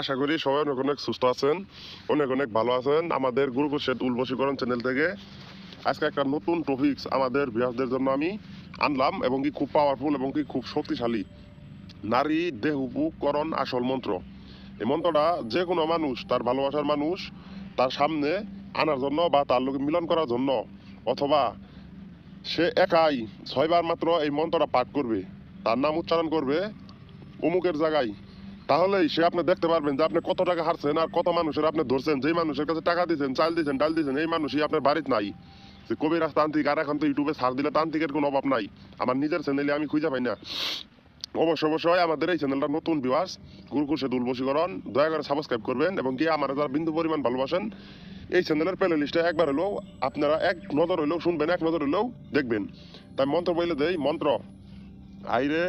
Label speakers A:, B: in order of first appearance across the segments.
A: আশা করি সবাই অনেক অনেক সুস্থ আছেন, অনেক অনেক ভালো আছেন। আমাদের গুরুকুল শেঠ উলবশীকরণ চ্যানেল থেকে আজকে একটা নতুন টপিকস আমাদের বিহারদের জন্য আমি আনলাম এবং কি খুব পাওয়ারফুল এবং কি খুব শক্তিশালী। নারী দেহ উপকরণ আসল মন্ত্র। এই মন্ত্রটা যে কোনো মানুষ, তার ভালোবাসার মানুষ, তার সামনে আনার জন্য বা তার লোকে মিলন করার জন্য অথবা সে একাই ছয়বার মাত্র এই মন্ত্রটা পাঠ করবে। তার নাম উচ্চারণ করবে, অমুকের জায়গায় তাহলেই সে আপনি দেখতে পারবেন যে আপনি কত টাকা হারছেন আর কত মানুষের আপনি ধরছেন। যেই মানুষের কাছে টাকা দিয়েছেন চাল দিয়েছেন ডাল দিয়েছেন এই মানুষই আপনার বাড়িতে নাই। যে কবিরাজ তান্ত্রিক, আর এখন তো ইউটিউবে ছাড় দিলে তান্ত্রিকের কোনো অভাব নাই। আমার নিজের চ্যানেলে আমি খুঁজে পাই না। অবশ্যই অবশ্যই আমাদের এই চ্যানেলটা নতুন ভিউয়ার্স গুরুকুল সেতুল বশীকরণ, দয়া করে সাবস্ক্রাইব করবেন এবং কি আমার যারা বিন্দু পরিমাণ ভালোবাসেন, এই চ্যানেলের প্লে লিস্টে একবার হলেও আপনারা এক নজর হলেও শুনবেন, এক নজর হলেও দেখবেন। তাই মন্ত্র বলে দেই, মন্ত্র, আইরে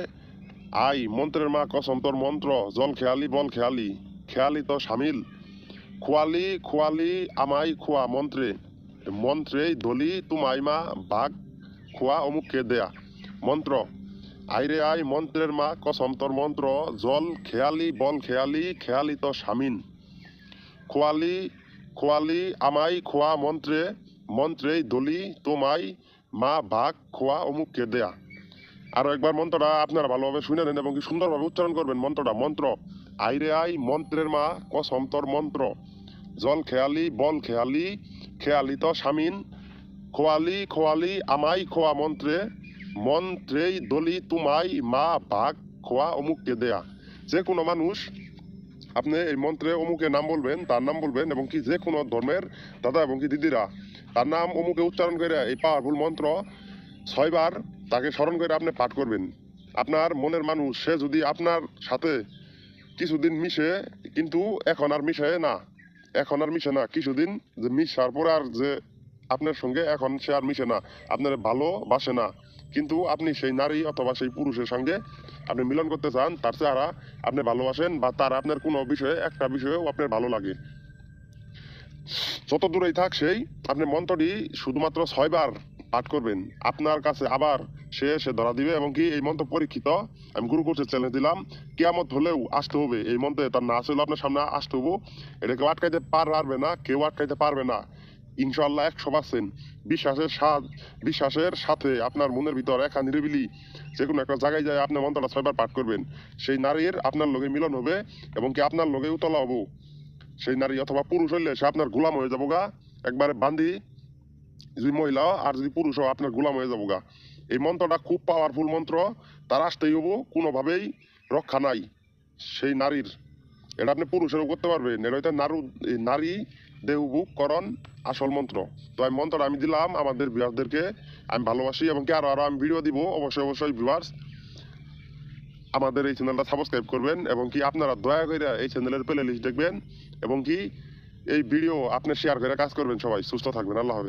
A: আই, মন্ত্রের মা কসম, তোর মন্ত্র, জল খেয়ালি, বল খেয়ালি। খেয়ালি তো সামিল। খোয়ালি খোয়ালি আমাই খোয়া মন্ত্রে। মন্ত্রে ধলি তুমাই মা বাঘ খোয়া অমুককে দেয়া। মন্ত্র, আইরে আই, মন্ত্রের মা কসম, তোর মন্ত্র, জল খেয়ালি, বল খেয়ালি খেয়ালি তো সামিন খোয়ালি খোয়ালি আমাই খোয়া মন্ত্রে মন্ত্রে দলি তোমাই মা ভাগ খোয়া অমুককে দেয়া। আরও একবার মন্ত্রটা আপনারা ভালোভাবে শুনে নেন এবং কি সুন্দরভাবে উচ্চারণ করবেন। মন্ত্রটা মন্ত্র। আইরে আই, মন্ত্রের মা, কসম তোর মন্ত্র। জল খেয়ালি, বল খেয়ালি খেয়ালি তো সামিন খোয়ালি খোয়ালি আমাই খোয়া মন্ত্রে। মন্ত্রেই দলি তুমাই, মা ভাগ খোয়া অমুককে দেয়া। যে কোনো মানুষ, আপনি এই মন্ত্রে অমুকে নাম বলবেন, তার নাম বলবেন এবং কি যে কোনো ধর্মের দাদা এবং কি দিদিরা, তার নাম অমুকে উচ্চারণ করে এই পাওয়ারফুল মন্ত্র ছয়বার তাকে স্মরণ করে আপনি পাঠ করবেন। আপনার মনের মানুষ, সে যদি আপনার সাথে কিছুদিন মিশে, কিন্তু এখন আর মিশে না। এখন আর মিশে না, কিছুদিন যে মিশার পর আর যে আপনার সঙ্গে এখন সে আর মিশে না, আপনার ভালোবাসে না। কিন্তু আপনি সেই নারী অথবা সেই পুরুষের সঙ্গে আপনি মিলন করতে চান, তার চেহারা আপনি ভালোবাসেন বা তার আপনার কোনো বিষয়ে, একটা বিষয়েও আপনার ভালো লাগে। যত দূরেই থাক সেই, আপনি মন্ত্রটি শুধুমাত্র ছয়বার পাঠ করবেন। আপনার কাছে আবার সে সে ধরা দিবে এবং কি এই মন্ত্র পরীক্ষিত, আমি গুরু কোর্সের চ্যালেঞ্জ দিলাম। কেয়ামত হলেও আসতে হবে। এই মন্ত্রে তার না আসলেও আপনার সামনে আসতে হব। এটা কেউ আটকাইতে পারবে না, কেউ আটকাইতে পারবে না। ইনশাল্লাহ একশো পার্সেন্ট বিশ্বাসের সাথ বিশ্বাসের সাথে আপনার মনের ভিতর একা নিরিবিলি যে কোনো একটা জায়গায় যায় আপনি মন্ত্রটা ছয়বার পাঠ করবেন। সেই নারীর আপনার লগে মিলন হবে এবং কি আপনার লগে উতলা হব। সেই নারী অথবা পুরুষ হইলে সে আপনার গোলাম হয়ে যাব গা। একবারে বান্ধি যদি মহিলা আর যদি পুরুষ হয়, আপনার গোলাম হয়ে যাব গা। এই মন্ত্রটা খুব পাওয়ারফুল মন্ত্র। তার আসতেই হব, কোনোভাবেই রক্ষা নাই সেই নারীর। এটা আপনি পুরুষেরও করতে পারবেন। এটা হইতে নারু নারী দেহবুক করণ আসল মন্ত্র। তো আমি মন্ত্রটা আমি দিলাম আমাদের বিভাগদেরকে আমি ভালোবাসি এবং কি আরও আরও আমি ভিডিও দিব। অবশ্যই অবশ্যই ভিউয়ার্স আমাদের এই চ্যানেলটা সাবস্ক্রাইব করবেন এবং কি আপনারা দয়া করে এই চ্যানেলের প্লে লিস্ট দেখবেন এবং কি এই ভিডিও আপনি শেয়ার করে কাজ করবেন সবাই। সুস্থ থাকবেন। আল্লাহ হাফেজ।